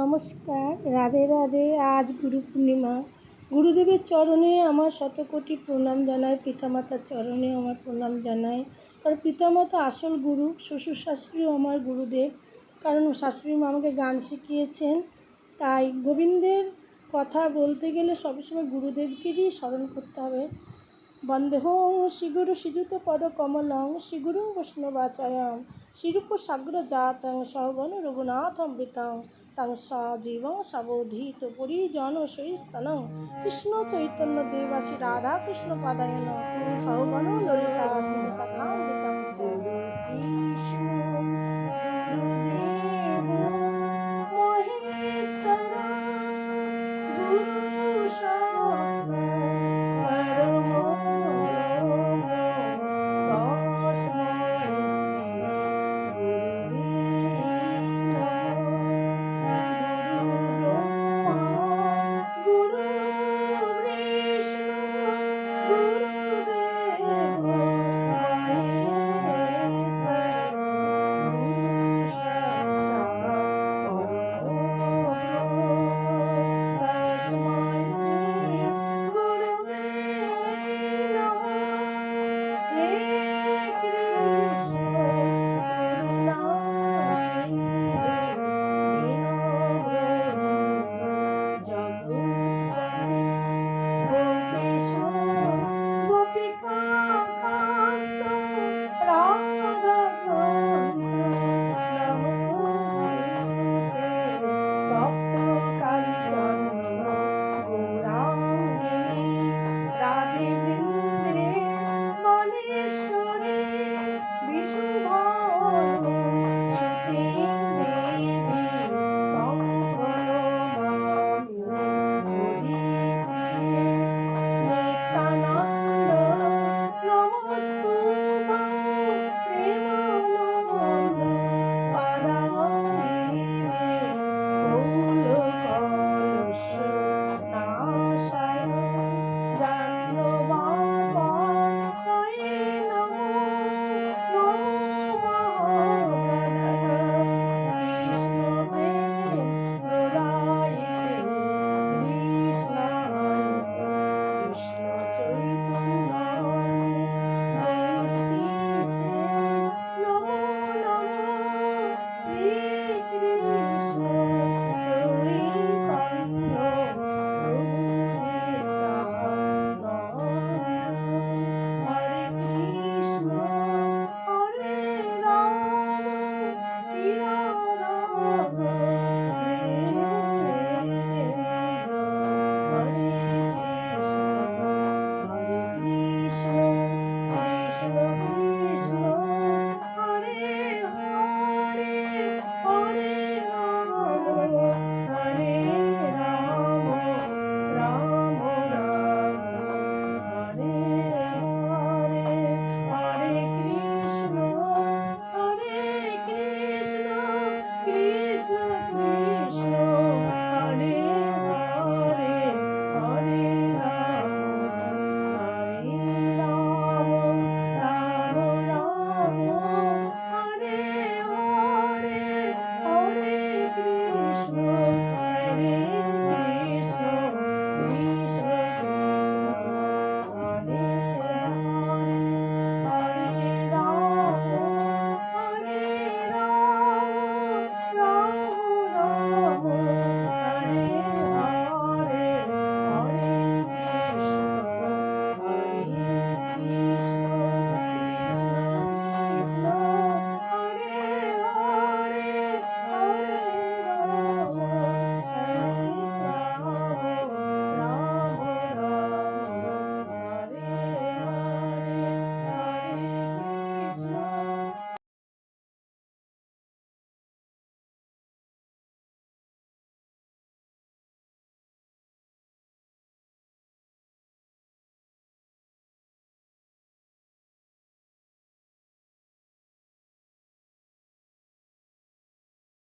নমস্কার, রাধে রাধে, আজ গুরু পূর্ণিমা। গুরুদেবের চরণে আমার শতকোটি প্রণাম জানাই, পিতামাতার চরণে আমার প্রণাম জানাই। কারণ পিতামাতা আসল গুরু, শ্বশুর শাশুড়িও আমার গুরুদেব। কারণ শাশুড়ি মা আমাকে গান শিখিয়েছেন। তাই গোবিন্দের কথা বলতে গেলে সবসময় গুরুদেবকেরই স্মরণ করতে হবে। বন্দেহং শ্রীগুরু শ্রীযুত পদ কমলং, শ্রীগুরু বৈষ্ণবাচায়াম শ্রীরূপ সাগ্র জাতং সহগণ রঘুনাথম বৃতং তং সজীবং সবোধিত পরিজন সৈস্তনং কৃষ্ণ চৈতন্য দেবাসী রাধা কৃষ্ণ পাদায়ন সহগণ ললিতা শিব সখামৃতং